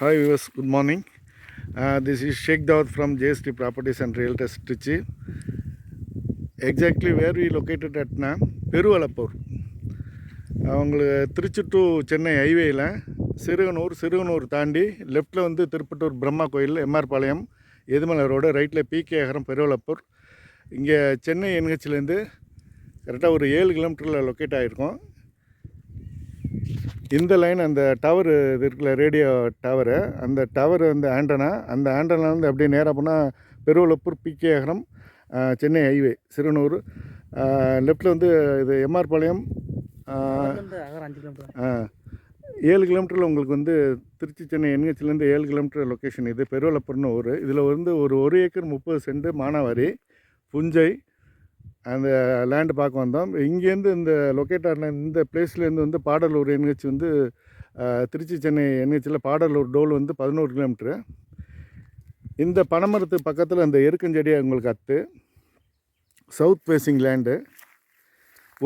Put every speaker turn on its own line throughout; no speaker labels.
Hi viewers good morning this is Sheikh Dawood from JST properties and real estate Trichy exactly where we located அட்னா Peruvalappur அவங்களுக்கு Trichy to Chennai ஹைவேயில் சிறுகனூர் சிறுகனூர் தாண்டி லெஃப்ட்டில் வந்து திருப்பட்டூர் பிரம்மா கோயில் MR Palayam Ethumalai road ரைட்டில் PK Agaram Peruvalappur இங்கே சென்னை என்ஹெச்லேருந்து கரெக்டாக ஒரு ஏழு கிலோமீட்டரில் லொக்கேட் ஆகிருக்கோம் இந்த லைன் அந்த டவர் இது இருக்குல்ல ரேடியோ டவரு அந்த டவர் வந்து ஆண்டனா அந்த ஆண்டனா வந்து அப்படியே நேராக போனால் பெருவலப்பூர் பிக்கேகரம் சென்னை ஹைவே சிறுநூர் லெஃப்ட்டில் வந்து இது எம்ஆர் பாளையம் ஏழு கிலோமீட்டரில் உங்களுக்கு வந்து திருச்சி சென்னை என்ஹெச்சிலேருந்து ஏழு கிலோமீட்டர் லொக்கேஷன் இது பெருவலப்பூர்னு ஊர் இதில் வந்து ஒரு ஒரு ஏக்கர் முப்பது சென்ட் மானாவாரி புஞ்சை அந்த லேண்டு பார்க்க வந்தோம் இங்கேருந்து இந்த லொக்கேட் ஆன இந்த பிளேஸ்லேருந்து வந்து பாடலூர் என்ஹெச் வந்து திருச்சி சென்னை என்ஹெச்சில் பாடலூர் டோல் வந்து பதினோரு கிலோமீட்ரு இந்த பனைமரத்து பக்கத்தில் அந்த எருக்கஞ்செடி உங்களுக்கு அத்து சவுத் ஃபேஸிங் லேண்டு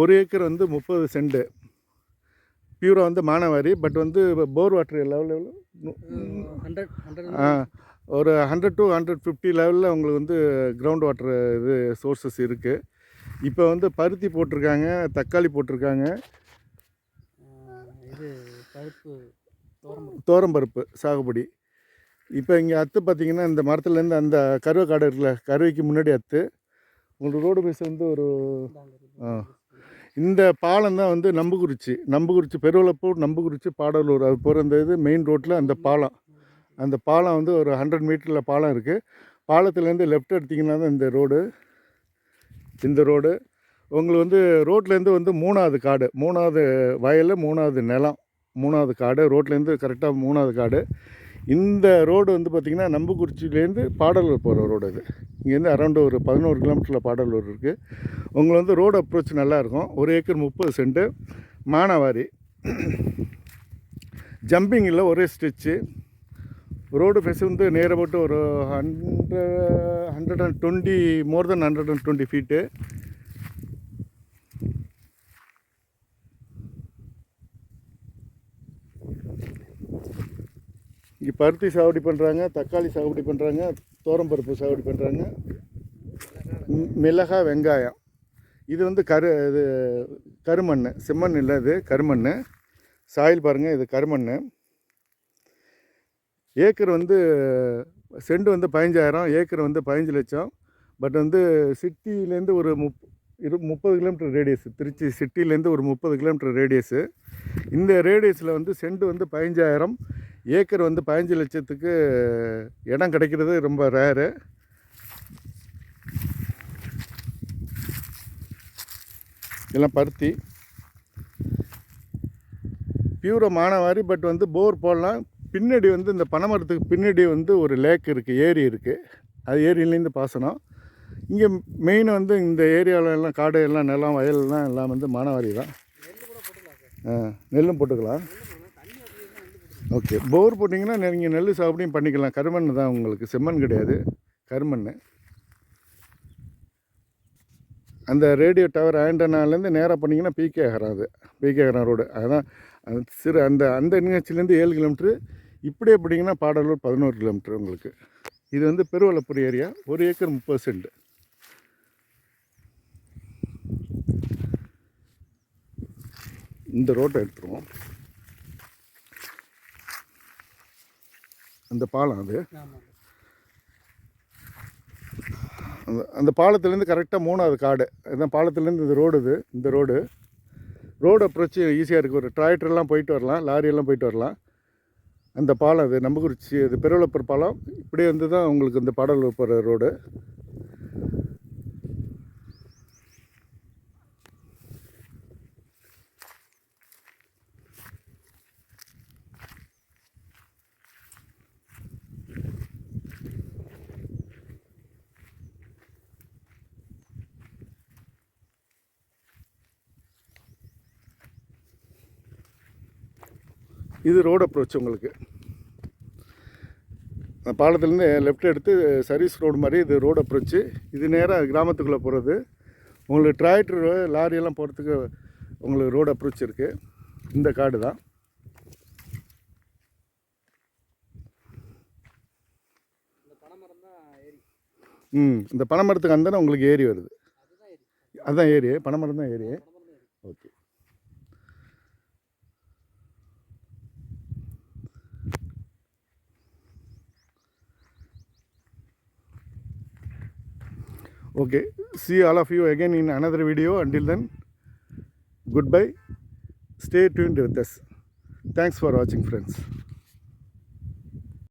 ஒரு ஏக்கர் வந்து முப்பது சென்டு பியூரா வந்து மானாவாரி பட் வந்து போர் வாட்டர் லெவல் எவ்வளோ ஒரு ஹண்ட்ரட் டு ஹண்ட்ரட் ஃபிஃப்டி லெவலில் உங்களுக்கு வந்து கிரவுண்ட் வாட்டர் இது சோர்ஸஸ் இருக்குது இப்போ வந்து பருத்தி போட்டிருக்காங்க தக்காளி போட்டிருக்காங்க
இது பருப்பு
தோரம்பருப்பு சாகுபடி இப்போ இங்கே அத்து பார்த்திங்கன்னா இந்த மரத்துலேருந்து அந்த கருவை காடு இருக்குல்ல கருவைக்கு முன்னாடி அத்து உங்களுக்கு ரோடு பேஸ் வந்து ஒரு இந்த பாலம் தான் வந்து நம்புகுறிச்சி நம்புகுறிச்சி பெருவளப்பூர் நம்புகுறிச்சி பாடலூர் அது போகிற அந்த இது மெயின் ரோட்டில் அந்த பாலம் அந்த பாலம் வந்து ஒரு ஹண்ட்ரட் மீட்டரில் பாலம் இருக்குது பாலத்துலேருந்து லெஃப்ட் எடுத்திங்கன்னா தான் இந்த ரோடு இந்த ரோடு உங்களுக்கு வந்து ரோட்லேருந்து வந்து மூணாவது காடு மூணாவது வயலில் மூணாவது நிலம் மூணாவது காடு ரோட்லேருந்து கரெக்டாக மூணாவது காடு இந்த ரோடு வந்து பார்த்திங்கன்னா நம்புக்குறிச்சிலேருந்து பாடலூர் போகிற ரோடு இது இங்கேருந்து அரௌண்டு ஒரு பதினோரு கிலோமீட்டரில் பாடலூர் இருக்குது உங்களை வந்து ரோடு அப்ரோச் நல்லாயிருக்கும் ஒரு ஏக்கர் முப்பது சென்ட்டு மானாவாரி ஜம்பிங்கில் ஒரே ஸ்டிச்சு ரோடு ஃபெஸ் வந்து நேராக போட்டு ஒரு hundred hundred and twenty more then hundred and twenty feet இங்கே பருத்தி சாகுபடி பண்ணுறாங்க தக்காளி சாகுபடி பண்ணுறாங்க தோரம்பருப்பு சாகுபடி பண்ணுறாங்க மிளகாய் வெங்காயம் இது வந்து கரு இது கருமண் செம்மண் இல்லை இது கருமண் சாயில் பாருங்கள் இது கருமண் ஏக்கர் வந்து செண்டு வந்து பதினஞ்சாயிரம் ஏக்கர் வந்து பதினஞ்சு லட்சம் பட் வந்து சிட்டிலேருந்து ஒரு முப் இரு முப்பது கிலோமீட்டர் ரேடியஸ் திருச்சி சிட்டிலேருந்து ஒரு முப்பது கிலோமீட்டர் ரேடியஸு இந்த ரேடியஸில் வந்து செண்டு வந்து பதினஞ்சாயிரம் ஏக்கர் வந்து பதினஞ்சு லட்சத்துக்கு இடம் கிடைக்கிறது ரொம்ப ரேரு இதெல்லாம் பருத்தி பியூரோ மானாவாரி பட் வந்து போர் போடலாம் பின்னாடி வந்து இந்த பனைமரத்துக்கு பின்னாடி வந்து ஒரு லேக் இருக்குது ஏரி இருக்குது அது ஏரியிலேருந்து பாசனம் இங்கே மெயின் வந்து இந்த ஏரியாவில் எல்லாம் காடு எல்லாம் நிலம் வயல்லாம் எல்லாம் வந்து மானவாரி தான் நெல்லும் போட்டுக்கலாம் ஓகே போர் போட்டிங்கன்னா நீங்கள் நெல் சாப்பிடையும் பண்ணிக்கலாம் கருமண் தான் உங்களுக்கு செம்மண் கிடையாது கருமண் அந்த ரேடியோ டவர் ஆண்டனாலேருந்து நேராக பண்ணிங்கன்னா பிகே ஹரம் அது பிகே ஹரம் ரோடு அதுதான் சிறு அந்த அந்த நிகழ்ச்சியிலேருந்து ஏழு கிலோமீட்ரு இப்படியே பிடிங்கன்னா பாடலூர் பதினோரு கிலோமீட்ரு உங்களுக்கு இது வந்து பெருவலப்பூர் ஏரியா ஒரு ஏக்கர் முப்பது சென்ட் இந்த ரோட்டை எடுத்துருவோம் அந்த பாலம் அது அந்த அந்த பாலத்துலேருந்து கரெக்டாக மூணாவது காடு இதுதான் பாலத்துலேருந்து இந்த ரோடு இது இந்த ரோடு ரோடு அப்ரோச்சு ஈஸியாக இருக்குது ஒரு டிராக்டர்லாம் போயிட்டு வரலாம் லாரியெல்லாம் போயிட்டு வரலாம் அந்த பாலம் அது நம்பகுறிச்சி அது பெருவளப்பர் பாலம் இப்படியே வந்து தான் உங்களுக்கு இந்த பாடல் போகிற ரோடு இது ரோடு அப்ரோச் உங்களுக்கு பாலத்துலேருந்து லெஃப்ட் எடுத்து சர்வீஸ் ரோடு மாதிரி இது ரோடு அப்ரோச்சு இது நேராக கிராமத்துக்குள்ளே போகிறது உங்களுக்கு டிராக்டர் லாரியெல்லாம் போகிறதுக்கு உங்களுக்கு ரோடு அப்ரோச் இருக்குது இந்த காடு தான் ம் இந்த பனைமரத்துக்கு அந்த உங்களுக்கு ஏரி வருது
அதுதான்
ஏரி
பனைமரம் தான் ஏரி
okay Okay, see all of you again in another video. Until then, goodbye. Stay tuned with us. Thanks for watching, friends.